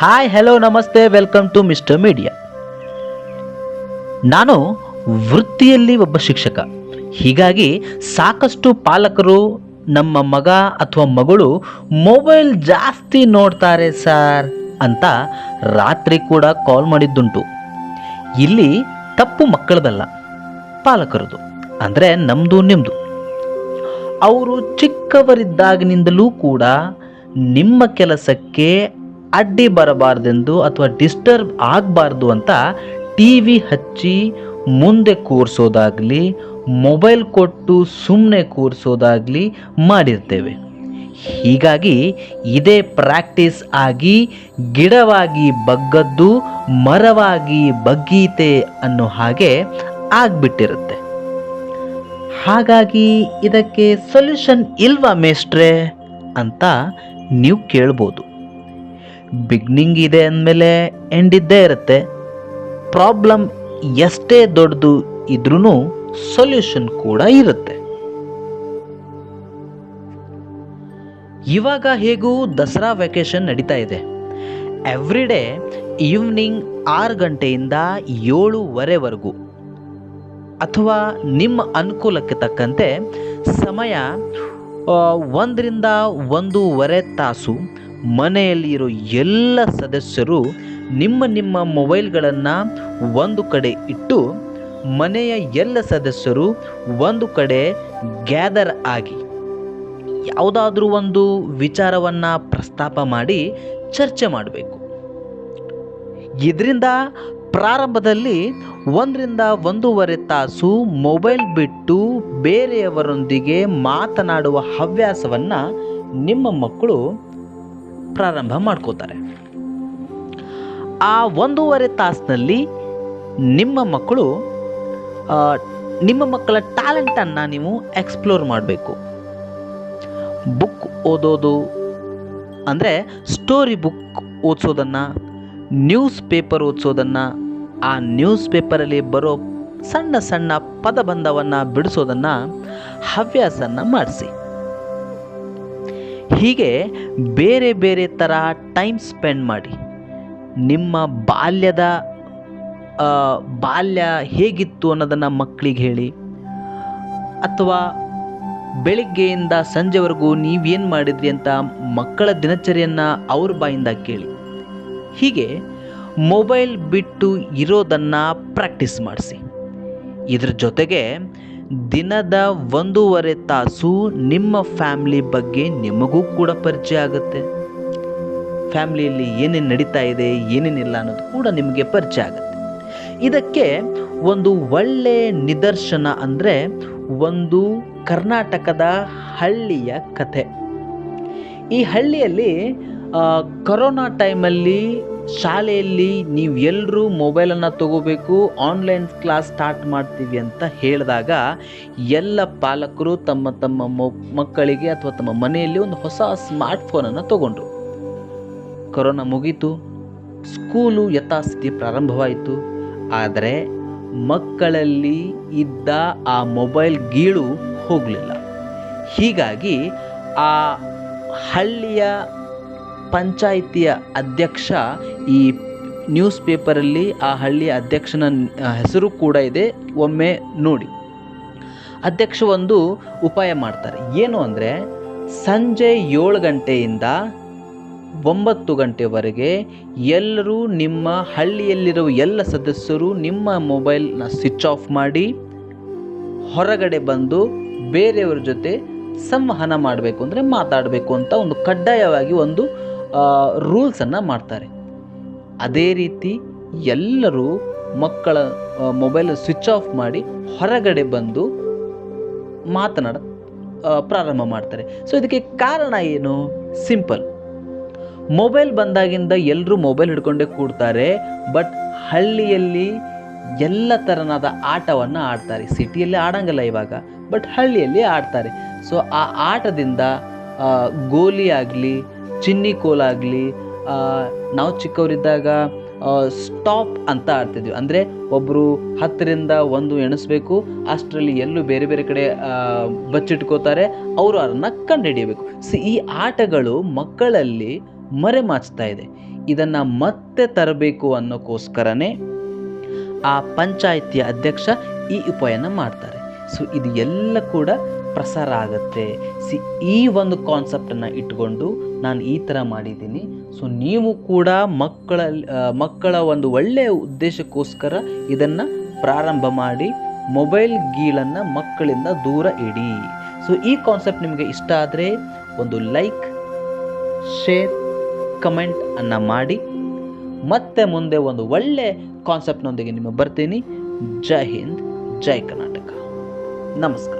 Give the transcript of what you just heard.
Hi hello ನಮಸ್ತೆ welcome to mister media ನಾನು ವೃತ್ತಿಯಲ್ಲಿ ಒಬ್ಬ ಶಿಕ್ಷಕ. ಹೀಗಾಗಿ ಸಾಕಷ್ಟು ಪಾಲಕರು ನಮ್ಮ ಮಗ ಅಥವಾ ಮಗಳು ಮೊಬೈಲ್ ಜಾಸ್ತಿ ನೋಡ್ತಾರೆ ಸರ್ ಅಂತ ರಾತ್ರಿ ಕೂಡ ಕಾಲ್ ಮಾಡಿದ್ದುಂಟು. ಇಲ್ಲಿ ತಪ್ಪು ಮಕ್ಕಳದಲ್ಲ, ಪಾಲಕರದು, ಅಂದರೆ ನಮ್ಮದು ನಿಮ್ಮದು ಅವರು ಚಿಕ್ಕವರಿದ್ದಾಗಿನಿಂದಲೂ ಕೂಡ ನಿಮ್ಮ ಕೆಲಸಕ್ಕೆ ಅಡ್ಡಿ ಬರಬಾರ್ದೆಂದು ಅಥವಾ ಡಿಸ್ಟರ್ಬ್ ಆಗಬಾರ್ದು ಅಂತ ಟಿ ವಿ ಹಚ್ಚಿ ಮುಂದೆ ಕೂರಿಸೋದಾಗಲಿ, ಮೊಬೈಲ್ ಕೊಟ್ಟು ಸುಮ್ಮನೆ ಕೂರಿಸೋದಾಗಲಿ ಮಾಡಿರ್ತೇವೆ. ಹೀಗಾಗಿ ಇದೇ ಪ್ರಾಕ್ಟೀಸ್ ಆಗಿ ಗಿಡವಾಗಿ ಬಗ್ಗದ್ದು, ಮರವಾಗಿ ಬಗ್ಗೀತೆ ಅನ್ನೋ ಹಾಗೆ ಆಗ್ಬಿಟ್ಟಿರುತ್ತೆ. ಹಾಗಾಗಿ ಇದಕ್ಕೆ ಸೊಲ್ಯೂಷನ್ ಇಲ್ವಾ ಮೇಷ್ಟ್ರೆ? ಅಂತ ನೀವು ಕೇಳ್ಬೋದು. ಬಿಗ್ನಿಂಗ್ ಇದೆ ಅಂದಮೇಲೆ ಎಂಡ್ ಇದ್ದೇ ಇರುತ್ತೆ. ಪ್ರಾಬ್ಲಮ್ ಎಷ್ಟೇ ದೊಡ್ಡದು ಇದ್ರೂ ಸೊಲ್ಯೂಷನ್ ಕೂಡ ಇರುತ್ತೆ. ಇವಾಗ ಹೇಗೂ ದಸರಾ ವೆಕೇಶನ್ ನಡೀತಾ ಇದೆ. ಎವ್ರಿ ಡೇ ಈವ್ನಿಂಗ್ ಆರು ಗಂಟೆಯಿಂದ ಏಳುವರೆವರೆಗೂ ಅಥವಾ ನಿಮ್ಮ ಅನುಕೂಲಕ್ಕೆ ತಕ್ಕಂತೆ ಸಮಯ ಒಂದರಿಂದ ಒಂದೂವರೆ ತಾಸು ಮನೆಯಲ್ಲಿ ಇರೋ ಎಲ್ಲ ಸದಸ್ಯರು ನಿಮ್ಮ ನಿಮ್ಮ ಮೊಬೈಲ್ಗಳನ್ನು ಒಂದು ಕಡೆ ಇಟ್ಟು ಮನೆಯ ಎಲ್ಲ ಸದಸ್ಯರು ಒಂದು ಕಡೆ ಗ್ಯಾದರ್ ಆಗಿ ಯಾವುದಾದ್ರೂ ಒಂದು ವಿಚಾರವನ್ನು ಪ್ರಸ್ತಾಪ ಮಾಡಿ ಚರ್ಚೆ ಮಾಡಬೇಕು. ಇದರಿಂದ ಪ್ರಾರಂಭದಲ್ಲಿ ಒಂದರಿಂದ ಒಂದೂವರೆ ತಾಸು ಮೊಬೈಲ್ ಬಿಟ್ಟು ಬೇರೆಯವರೊಂದಿಗೆ ಮಾತನಾಡುವ ಹವ್ಯಾಸವನ್ನು ನಿಮ್ಮ ಮಕ್ಕಳು ಪ್ರಾರಂಭ ಮಾಡ್ಕೋತಾರೆ. ಆ ಒಂದೂವರೆ ತಾಸಿನಲ್ಲಿ ನಿಮ್ಮ ಮಕ್ಕಳು ನಿಮ್ಮ ಮಕ್ಕಳ ಟ್ಯಾಲೆಂಟನ್ನು ನೀವು ಎಕ್ಸ್ಪ್ಲೋರ್ ಮಾಡಬೇಕು. ಬುಕ್ ಓದೋದು, ಅಂದರೆ ಸ್ಟೋರಿ ಬುಕ್ ಓದಿಸೋದನ್ನು, ನ್ಯೂಸ್ ಪೇಪರ್ ಓದಿಸೋದನ್ನು, ಆ ನ್ಯೂಸ್ ಪೇಪರಲ್ಲಿ ಬರೋ ಸಣ್ಣ ಸಣ್ಣ ಪದಬಂಧವನ್ನು ಬಿಡಿಸೋದನ್ನು ಹವ್ಯಾಸನ ಮಾಡಿಸಿ. ಹೀಗೆ ಬೇರೆ ಬೇರೆ ಥರ ಟೈಮ್ ಸ್ಪೆಂಡ್ ಮಾಡಿ. ನಿಮ್ಮ ಬಾಲ್ಯದ ಬಾಲ್ಯ ಹೇಗಿತ್ತು ಅನ್ನೋದನ್ನು ಮಕ್ಕಳಿಗೆ ಹೇಳಿ. ಅಥವಾ ಬೆಳಿಗ್ಗೆಯಿಂದ ಸಂಜೆವರೆಗೂ ನೀವೇನು ಮಾಡಿದ್ರಿ ಅಂತ ಮಕ್ಕಳ ದಿನಚರಿಯನ್ನು ಅವ್ರ ಬಾಯಿಂದ ಕೇಳಿ. ಹೀಗೆ ಮೊಬೈಲ್ ಬಿಟ್ಟು ಇರೋದನ್ನು ಪ್ರಾಕ್ಟೀಸ್ ಮಾಡಿಸಿ. ಇದ್ರ ಜೊತೆಗೆ ದಿನದ ಒಂದೂವರೆ ತಾಸು ನಿಮ್ಮ ಫ್ಯಾಮ್ಲಿ ಬಗ್ಗೆ ನಿಮಗೂ ಕೂಡ ಪರಿಚಯ ಆಗುತ್ತೆ. ಫ್ಯಾಮ್ಲಿಯಲ್ಲಿ ಏನೇನು ನಡೀತಾ ಇದೆ, ಏನೇನಿಲ್ಲ ಅನ್ನೋದು ಕೂಡ ನಿಮಗೆ ಪರಿಚಯ ಆಗುತ್ತೆ. ಇದಕ್ಕೆ ಒಂದು ಒಳ್ಳೆ ನಿದರ್ಶನ ಅಂದರೆ ಒಂದು ಕರ್ನಾಟಕದ ಹಳ್ಳಿಯ ಕಥೆ. ಈ ಹಳ್ಳಿಯಲ್ಲಿ ಕೊರೋನಾ ಟೈಮಲ್ಲಿ ಶಾಲೆಯಲ್ಲಿ ನೀವು ಎಲ್ಲರೂ ಮೊಬೈಲನ್ನು ತಗೋಬೇಕು ಆನ್ಲೈನ್ ಕ್ಲಾಸ್ ಸ್ಟಾರ್ಟ್ ಮಾಡ್ತೀವಿ ಅಂತ ಹೇಳಿದಾಗ ಎಲ್ಲ ಪಾಲಕರು ತಮ್ಮ ತಮ್ಮ ಮಕ್ಕಳಿಗೆ ಅಥವಾ ತಮ್ಮ ಮನೆಯಲ್ಲಿ ಒಂದು ಹೊಸ ಸ್ಮಾರ್ಟ್ಫೋನನ್ನು ತಗೊಂಡ್ರು. ಕೊರೋನಾ ಮುಗೀತು ಸ್ಕೂಲು ಯಥಾಸ್ಥಿತಿ ಪ್ರಾರಂಭವಾಯಿತು. ಆದರೆ ಮಕ್ಕಳಲ್ಲಿ ಇದ್ದ ಆ ಮೊಬೈಲ್ ಗೀಳು ಹೋಗಲಿಲ್ಲ. ಹೀಗಾಗಿ ಆ ಹಳ್ಳಿಯ ಪಂಚಾಯಿತಿಯ ಅಧ್ಯಕ್ಷ ಈ ನ್ಯೂಸ್ ಪೇಪರಲ್ಲಿ ಆ ಹಳ್ಳಿಯ ಅಧ್ಯಕ್ಷನ ಹೆಸರು ಕೂಡ ಇದೆ, ಒಮ್ಮೆ ನೋಡಿ. ಅಧ್ಯಕ್ಷ ಒಂದು ಉಪಾಯ ಮಾಡ್ತಾರೆ. ಏನು ಅಂದರೆ, ಸಂಜೆ ಏಳು ಗಂಟೆಯಿಂದ ಒಂಬತ್ತು ಗಂಟೆವರೆಗೆ ಎಲ್ಲರೂ ನಿಮ್ಮ ಹಳ್ಳಿಯಲ್ಲಿರುವ ಎಲ್ಲ ಸದಸ್ಯರು ನಿಮ್ಮ ಮೊಬೈಲ್ನ ಸ್ವಿಚ್ ಆಫ್ ಮಾಡಿ, ಹೊರಗಡೆ ಬಂದು ಬೇರೆಯವ್ರ ಜೊತೆ ಸಂವಹನ ಮಾಡಬೇಕು ಅಂದರೆ ಮಾತಾಡಬೇಕು ಅಂತ ಒಂದು ಕಡ್ಡಾಯವಾಗಿ ಒಂದು ರೂಲ್ಸನ್ನು ಮಾಡ್ತಾರೆ. ಅದೇ ರೀತಿ ಎಲ್ಲರೂ ಮಕ್ಕಳ ಮೊಬೈಲ್ ಸ್ವಿಚ್ ಆಫ್ ಮಾಡಿ ಹೊರಗಡೆ ಬಂದು ಮಾತನಾಡ ಪ್ರಾರಂಭ ಮಾಡ್ತಾರೆ. ಸೊ ಇದಕ್ಕೆ ಕಾರಣ ಏನು? ಸಿಂಪಲ್ ಮೊಬೈಲ್ ಬಂದಾಗಿಂದ ಎಲ್ಲರೂ ಮೊಬೈಲ್ ಹಿಡ್ಕೊಂಡೇ ಕೂಡ್ತಾರೆ ಬಟ್ ಹಳ್ಳಿಯಲ್ಲಿ ಎಲ್ಲ ಥರನಾದ ಆಟವನ್ನು ಆಡ್ತಾರೆ. ಸಿಟಿಯಲ್ಲಿ ಆಡಂಗಿಲ್ಲ ಇವಾಗ ಬಟ್ ಹಳ್ಳಿಯಲ್ಲಿ ಆಡ್ತಾರೆ. ಸೊ ಆ ಆಟದಿಂದ ಗೋಲಿ ಆಗಲಿ ಚಿನ್ನಿ ಕೋಲಾಗಲಿ ನಾವು ಚಿಕ್ಕವರಿದ್ದಾಗ ಸ್ಟಾಪ್ ಅಂತ ಆಡ್ತಿದ್ವಿ. ಅಂದರೆ ಒಬ್ಬರು ಹತ್ತರಿಂದ ಒಂದು ಎಣಿಸ್ಬೇಕು, ಅಷ್ಟರಲ್ಲಿ ಎಲ್ಲೂ ಬೇರೆ ಬೇರೆ ಕಡೆ ಬಚ್ಚಿಟ್ಕೋತಾರೆ, ಅವರು ಅದನ್ನು ಕಂಡುಹಿಡಿಯಬೇಕು. ಸೊ, ಈ ಆಟಗಳು ಮಕ್ಕಳಲ್ಲಿ ಮರೆಮಾಚ್ತಾ ಇದೆ. ಇದನ್ನು ಮತ್ತೆ ತರಬೇಕು ಅನ್ನೋಕ್ಕೋಸ್ಕರನೇ ಆ ಪಂಚಾಯಿತಿಯ ಅಧ್ಯಕ್ಷ ಈ ಉಪಾಯನ ಮಾಡ್ತಾರೆ. ಸೊ, ಇದು ಎಲ್ಲ ಕೂಡ ಪ್ರಸಾರ ಆಗುತ್ತೆ. ಸಿ, ಈ ಒಂದು ಕಾನ್ಸೆಪ್ಟನ್ನು ಇಟ್ಕೊಂಡು ನಾನು ಈ ಥರ ಮಾಡಿದ್ದೀನಿ. ಸೊ ನೀವು ಕೂಡ ಮಕ್ಕಳ ಮಕ್ಕಳ ಒಂದು ಒಳ್ಳೆಯ ಉದ್ದೇಶಕ್ಕೋಸ್ಕರ ಇದನ್ನು ಪ್ರಾರಂಭ ಮಾಡಿ, ಮೊಬೈಲ್ ಗೀಳನ್ನು ಮಕ್ಕಳಿಂದ ದೂರ ಇಡಿ. ಸೊ ಈ ಕಾನ್ಸೆಪ್ಟ್ ನಿಮಗೆ ಇಷ್ಟ ಆದರೆ ಒಂದು ಲೈಕ್ ಶೇರ್ ಕಮೆಂಟ್ ಅನ್ನು ಮಾಡಿ. ಮತ್ತೆ ಮುಂದೆ ಒಂದು ಒಳ್ಳೆ ಕಾನ್ಸೆಪ್ಟ್ನೊಂದಿಗೆ ನಿಮ್ಮ ಬರ್ತೀನಿ. ಜೈ ಹಿಂದ್, ಜೈ ಕರ್ನಾಟಕ. ನಮಸ್ಕಾರ.